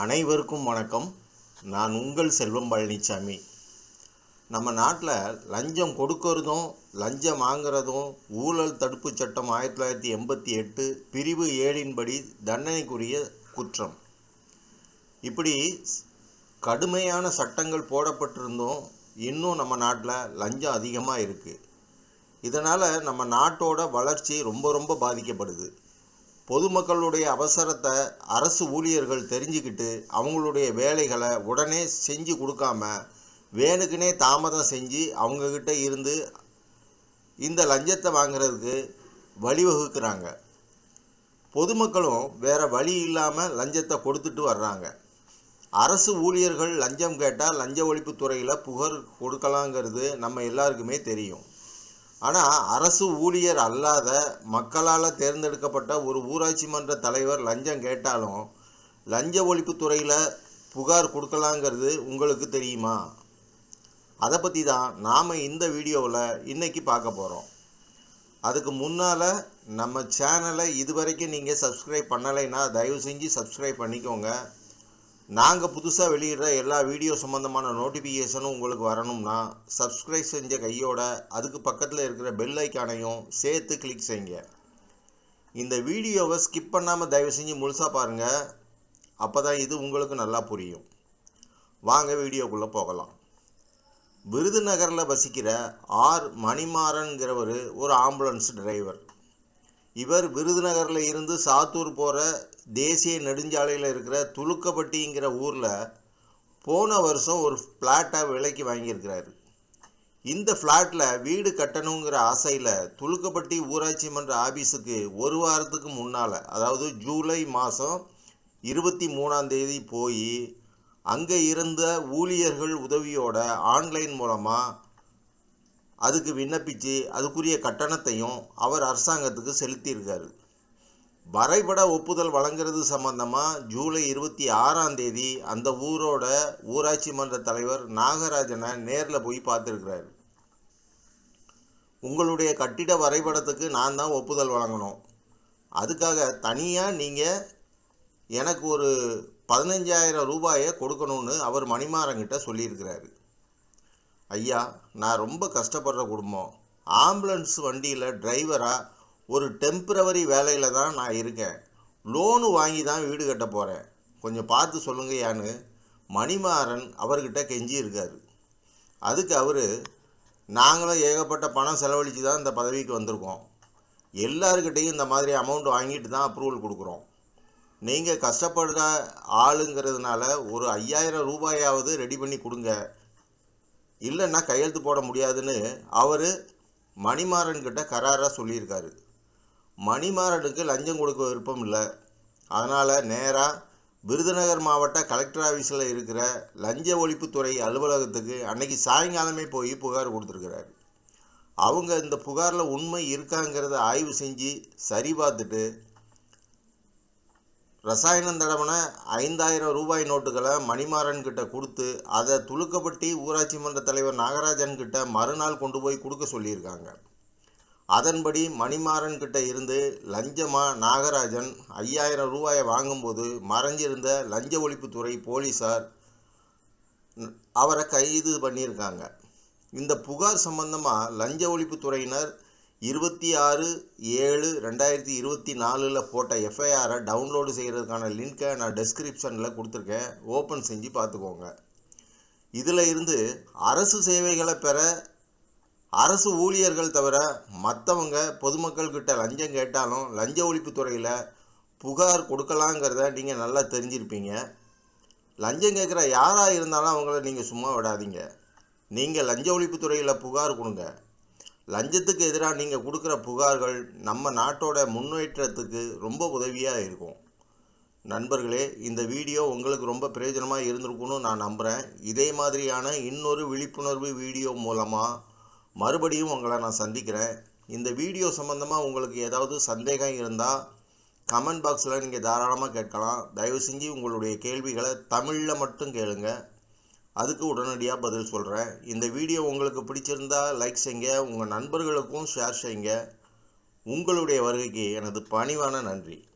அனைவருக்கும் வணக்கம். நான் உங்கள் செல்வம் பழனிசாமி நம்ம நாட்டில் லஞ்சம் கொடுக்கறதும் லஞ்சம் வாங்குறதும் ஊழல் தடுப்பு சட்டம் ஆயிரத்தி தொள்ளாயிரத்தி எண்பத்தி எட்டு பிரிவு ஏழின்படி தண்டனைக்குரிய குற்றம். இப்படி கடுமையான சட்டங்கள் போடப்பட்டிருந்தும் இன்னும் நம்ம நாட்டில் லஞ்சம் அதிகமாக இருக்குது இதனால் நம்ம நாட்டோட வளர்ச்சி ரொம்ப ரொம்ப பாதிக்கப்படுது. பொதுமக்களுடைய அவசரத்தை அரசு ஊழியர்கள் தெரிஞ்சுக்கிட்டு அவங்களுடைய வேலைகளை உடனே செஞ்சு கொடுக்காம வேணுக்குனே தாமதம் செஞ்சு அவங்கக்கிட்ட இருந்து இந்த லஞ்சத்தை வாங்குறதுக்கு வழிவகுக்கிறாங்க. பொதுமக்களும் வேற வழி இல்லாமல் லஞ்சத்தை கொடுத்துட்டு வர்றாங்க. அரசு ஊழியர்கள் லஞ்சம் கேட்டால் லஞ்ச ஒழிப்புத்துறையில் புகார் கொடுக்கலாங்கிறது நம்ம எல்லாருக்குமே தெரியும். ஆனால் அரசு ஊழியர் அல்லாத மக்களால் தேர்ந்தெடுக்கப்பட்ட ஒரு ஊராட்சி மன்ற தலைவர் லஞ்சம் கேட்டாலும் லஞ்ச ஒழிப்புத்துறையில் புகார் கொடுக்கலாங்கிறது உங்களுக்கு தெரியுமா? அதை பற்றி தான் நாம் இந்த வீடியோவில் இன்றைக்கி பார்க்க போகிறோம் அதுக்கு முன்னால் நம்ம சேனலை இதுவரைக்கும் நீங்கள் சப்ஸ்கிரைப் பண்ணலைன்னா தயவு செஞ்சு சப்ஸ்கிரைப் பண்ணிக்கோங்க. நாங்கள் புதுசாக வெளியிடுற எல்லா வீடியோ சம்மந்தமான நோட்டிஃபிகேஷனும் உங்களுக்கு வரணும்னா சப்ஸ்கிரைப் செஞ்ச கையோட அதுக்கு பக்கத்தில் இருக்கிற பெல் ஐக்கானையும் சேர்த்து கிளிக் செய்யுங்க. இந்த வீடியோவை ஸ்கிப் பண்ணாமல் தயவு செஞ்சு முழுசாக பாருங்கள் அப்போ தான் இது உங்களுக்கு நல்லா புரியும். வாங்க வீடியோக்குள்ளே போகலாம். விருதுநகரில் வசிக்கிற ஆர் மணிமாறன்கிறவர் ஒரு ஆம்புலன்ஸ் டிரைவர் இவர் விருதுநகரில் இருந்து சாத்தூர் போகிற தேசிய நெடுஞ்சாலையில் இருக்கிற துலுக்கப்பட்டிங்கிற ஊரில் போன வருஷம் ஒரு ஃப்ளாட்டை விலைக்கு வாங்கியிருக்கிறாரு. இந்த ஃப்ளாட்டில் வீடு கட்டணுங்கிற ஆசையில் துலுக்கப்பட்டி ஊராட்சி மன்ற ஆஃபீஸுக்கு ஒரு வாரத்துக்கு முன்னால் அதாவது ஜூலை மாதம் இருபத்தி மூணாம் தேதி போய் அங்கே இருந்த ஊழியர்கள் உதவியோட ஆன்லைன் மூலமாக அதுக்கு விண்ணப்பித்து அதுக்குரிய கட்டணத்தையும் அவர் அரசாங்கத்துக்கு செலுத்தியிருக்காரு. வரைபட ஒப்புதல் வழங்குறது சம்பந்தமாக ஜூலை இருபத்தி ஆறாம் தேதி அந்த ஊரோட ஊராட்சி மன்ற தலைவர் நாகராஜனை நேரில் போய் பார்த்துருக்கிறாரு. உங்களுடைய கட்டிட வரைபடத்துக்கு நான் தான் ஒப்புதல் வழங்கணும். அதுக்காக தனியாக நீங்கள் எனக்கு ஒரு பதினஞ்சாயிரம் ரூபாயை கொடுக்கணும்னு அவர் மணிமாறங்கிட்ட சொல்லியிருக்கிறாரு. ஐயா நான் ரொம்ப கஷ்டப்படுற குடும்பம். ஆம்புலன்ஸ் வண்டியில் டிரைவராக ஒரு டெம்பரவரி வேலையில் தான் நான் இருக்கேன். லோனு வாங்கி தான் வீடு கட்ட போகிறேன் கொஞ்சம் பார்த்து சொல்லுங்கய்யான்னு மணிமாறன் அவர்கிட்ட கெஞ்சி இருக்கார். அதுக்கு அவர் நாங்களும் ஏகப்பட்ட பணம் செலவழித்து தான் இந்த பதவிக்கு வந்திருக்கோம். எல்லாருக்கிட்டேயும் இந்த மாதிரி அமௌண்ட் வாங்கிட்டு தான் அப்ரூவல் கொடுக்குறோம். நீங்கள் கஷ்டப்படுற ஆளுங்கிறதுனால ஒரு ஐயாயிரம் ரூபாயாவது ரெடி பண்ணி கொடுங்க. இல்லைன்னா கையெழுத்து போட முடியாதுன்னு அவர் மணிமாறன்கிட்ட கராராக சொல்லியிருக்காரு. மணிமாறனுக்கு லஞ்சம் கொடுக்க விருப்பம் இல்லை. அதனால் நேராக விருதுநகர் மாவட்ட கலெக்டர் ஆஃபீஸில் இருக்கிற லஞ்ச ஒழிப்புத்துறை அலுவலகத்துக்கு அன்னைக்கு சாயங்காலமே போய் புகார் கொடுத்துருக்கிறாரு. அவங்க இந்த புகாரில் உண்மை இருக்காங்கிறத ஆய்வு செஞ்சு சரி பார்த்துட்டு ரசாயனம் தடவன ஐந்தாயிரம் ரூபாய் நோட்டுகளை மணிமாறன் கிட்ட கொடுத்து அதை துளுக்கப்பட்டி ஊராட்சி மன்ற தலைவர் நாகராஜன் கிட்ட மறுநாள் கொண்டு போய் கொடுக்க சொல்லியிருக்காங்க. அதன்படி மணிமாறன் கிட்ட இருந்து லஞ்சமாக நாகராஜன் ஐயாயிரம் ரூபாயை வாங்கும்போது மறைஞ்சிருந்த லஞ்ச ஒழிப்புத்துறை போலீஸார் அவரை கைது பண்ணியிருக்காங்க. இந்த புகார் சம்பந்தமாக லஞ்ச ஒழிப்புத்துறையினர் இருபத்தி ஆறு ஏழு ரெண்டாயிரத்தி இருபத்தி நாலில் போட்ட எஃப்ஐஆரை டவுன்லோடு செய்கிறதுக்கான லிங்க்கை நான் டெஸ்கிரிப்ஷனில் கொடுத்துருக்கேன். ஓப்பன் செஞ்சு பார்த்துக்கோங்க. இதில் இருந்து அரசு சேவைகளை பெற அரசு ஊழியர்கள் தவிர மற்றவங்க பொதுமக்கள்கிட்ட லஞ்சம் கேட்டாலும் லஞ்ச ஒழிப்புத்துறையில் புகார் கொடுக்கலாங்கிறத நீங்கள் நல்லா தெரிஞ்சிருப்பீங்க. லஞ்சம் கேட்குற யாராக இருந்தாலும் அவங்கள நீங்கள் சும்மா விடாதீங்க. நீங்கள் லஞ்ச ஒழிப்புத்துறையில் புகார் கொடுங்க. லஞ்சத்துக்கு எதிராக நீங்கள் கொடுக்குற புகார்கள் நம்ம நாட்டோட முன்னேற்றத்துக்கு ரொம்ப உதவியாக இருக்கும். நண்பர்களே இந்த வீடியோ உங்களுக்கு ரொம்ப பிரயோஜனமாக இருந்திருக்கும்னு நான் நம்புகிறேன் இதே மாதிரியான இன்னொரு விழிப்புணர்வு வீடியோ மூலமாக மறுபடியும் உங்களை நான் சந்திக்கிறேன். இந்த வீடியோ சம்மந்தமாக உங்களுக்கு ஏதாவது சந்தேகம் இருந்தால் கமெண்ட் பாக்ஸில் நீங்கள் தாராளமாக கேட்கலாம். தயவு செஞ்சு உங்களுடைய கேள்விகளை தமிழில் மட்டும் கேளுங்கள் அதுக்கு உடனடியாக பதில் சொல்கிறேன் இந்த வீடியோ உங்களுக்கு பிடிச்சிருந்தா லைக் செய்யுங்க. உங்கள் நண்பர்களுக்கும் ஷேர் செய்யுங்க. உங்களுடைய வருகைக்கு எனது பணிவான நன்றி.